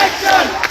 action!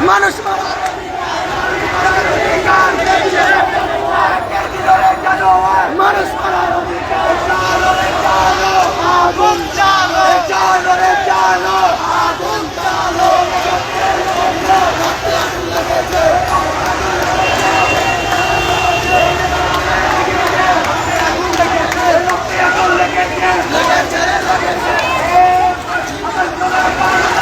মানুষ মানুষ আগুন চালো চালো রে চালো আগুন চালো Thank you.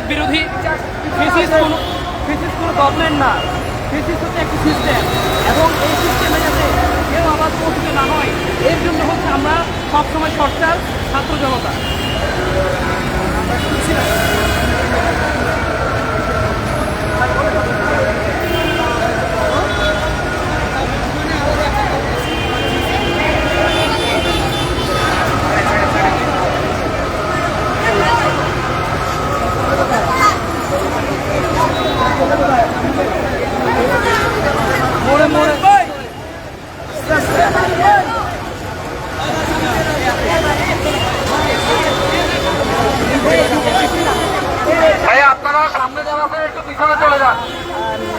ফ্যাসিবাদ বিরোধী। ফিসিস কোনো ফিসিস কোনো গভর্নমেন্ট না। ফিসিস হচ্ছে একটি সিস্টেম এবং এই সিস্টেমে যাতে কেউ আবার পৌঁছতে না হয়, এর জন্য হচ্ছে আমরা সবসময় সরকার ছাত্র জনতা।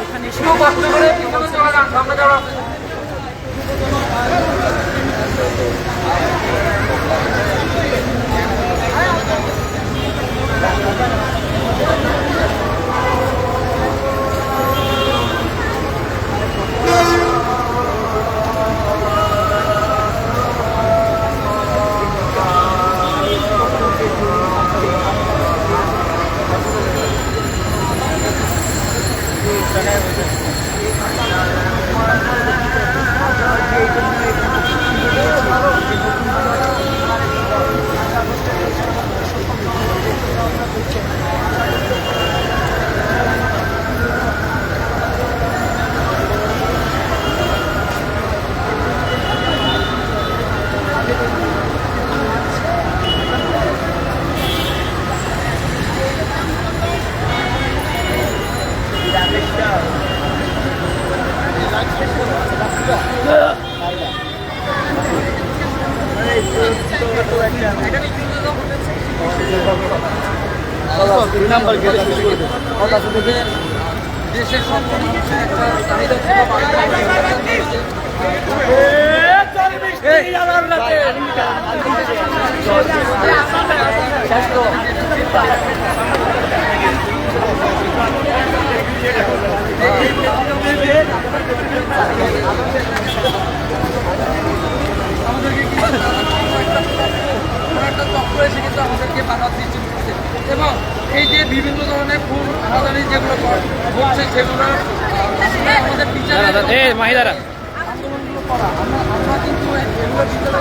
এখানে সামনে আমাদেরকে কিন্তু আমাদেরকে বাধা সৃষ্টি করছে এবং এই যে বিভিন্ন ধরনের খুন আমাদের যেগুলো হচ্ছে সেগুলো আমাদের আমাদের মাহিদারা আন্দোলনগুলো করা। আমরা আমরা কিন্তু এগুলো বিচারে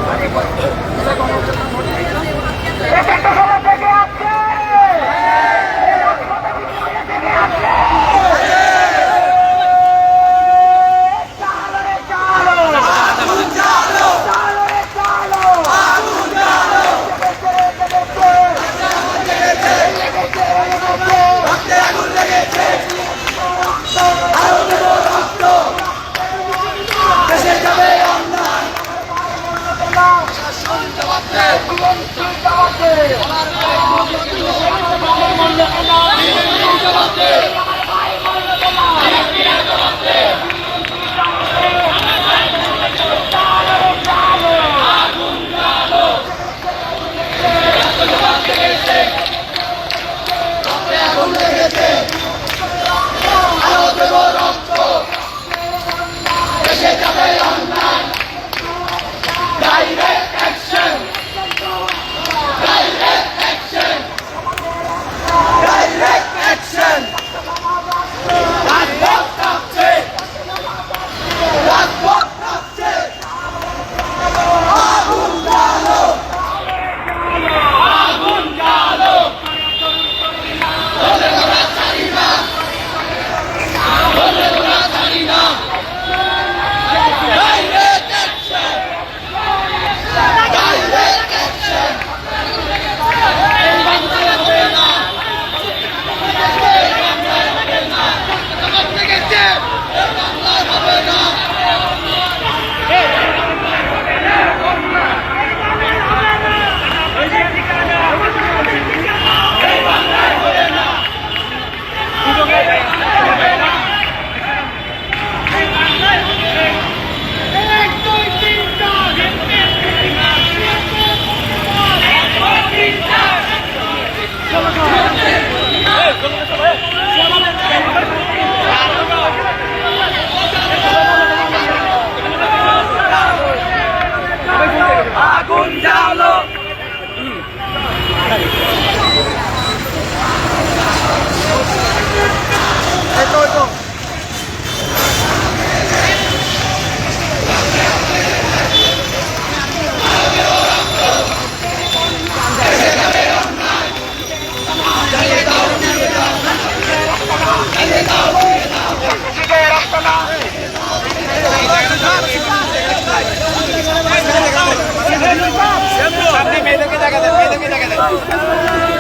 ঘটে দেখা দাও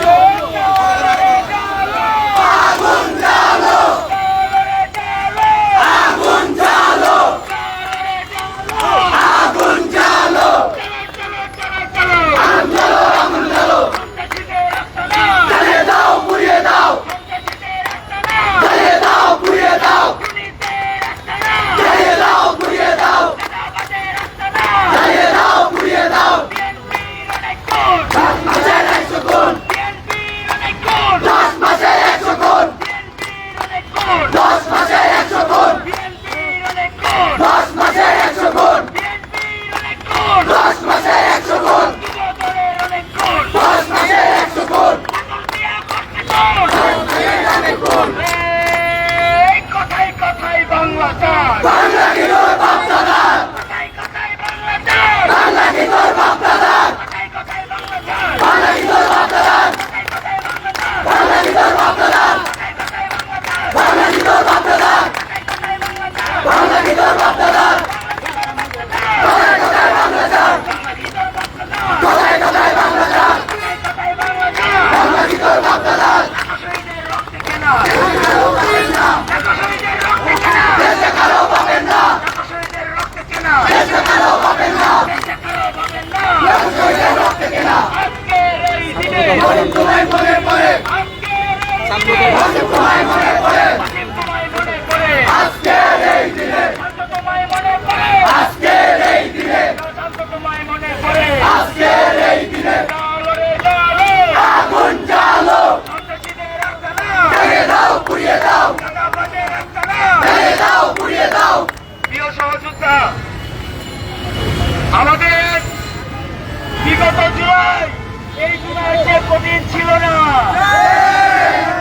চাইতে কঠিন ছিল না।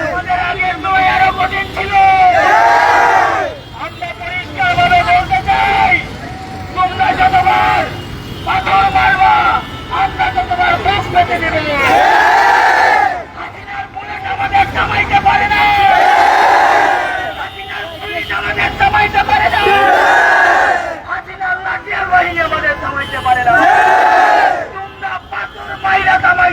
আমাদের আগের দই আরও কঠিন ছিল। আমরা পরিষ্কার ভাবে বলতে চাই, তোমরা যতবার পাথর মারবা, আমরা ততবার বুক পেতে দেবে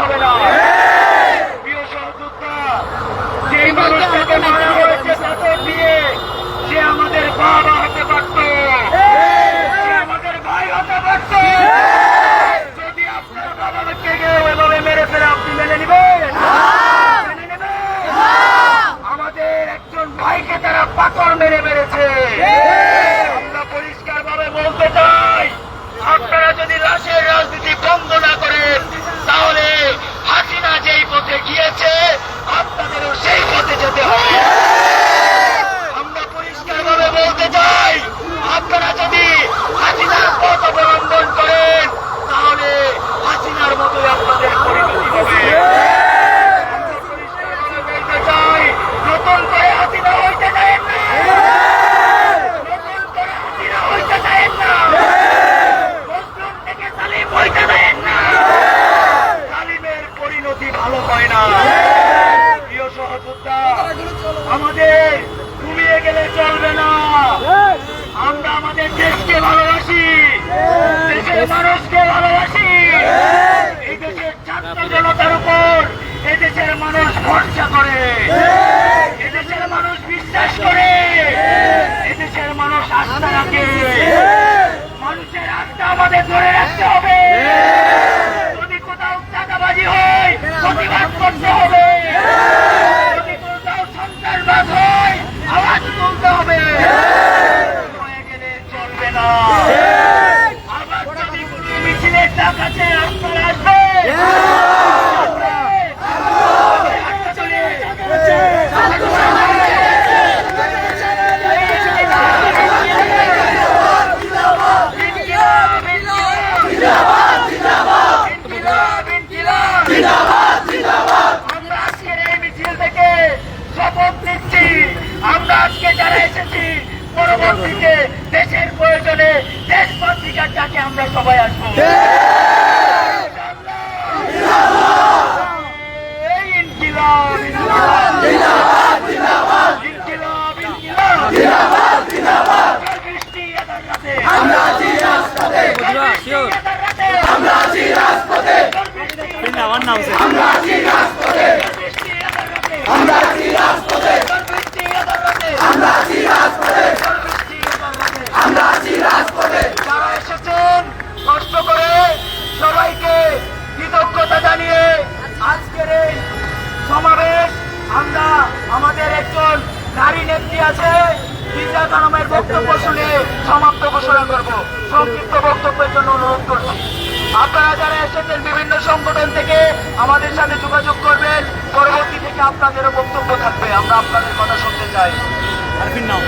হবে না। আমরা সবাই আসব। আমরা আছি রাজপথে। আমরা আছি আপনাদেরও বক্তব্য থাকবে আমরা আপনাদের কথা শুনতে চাই। আর নাও।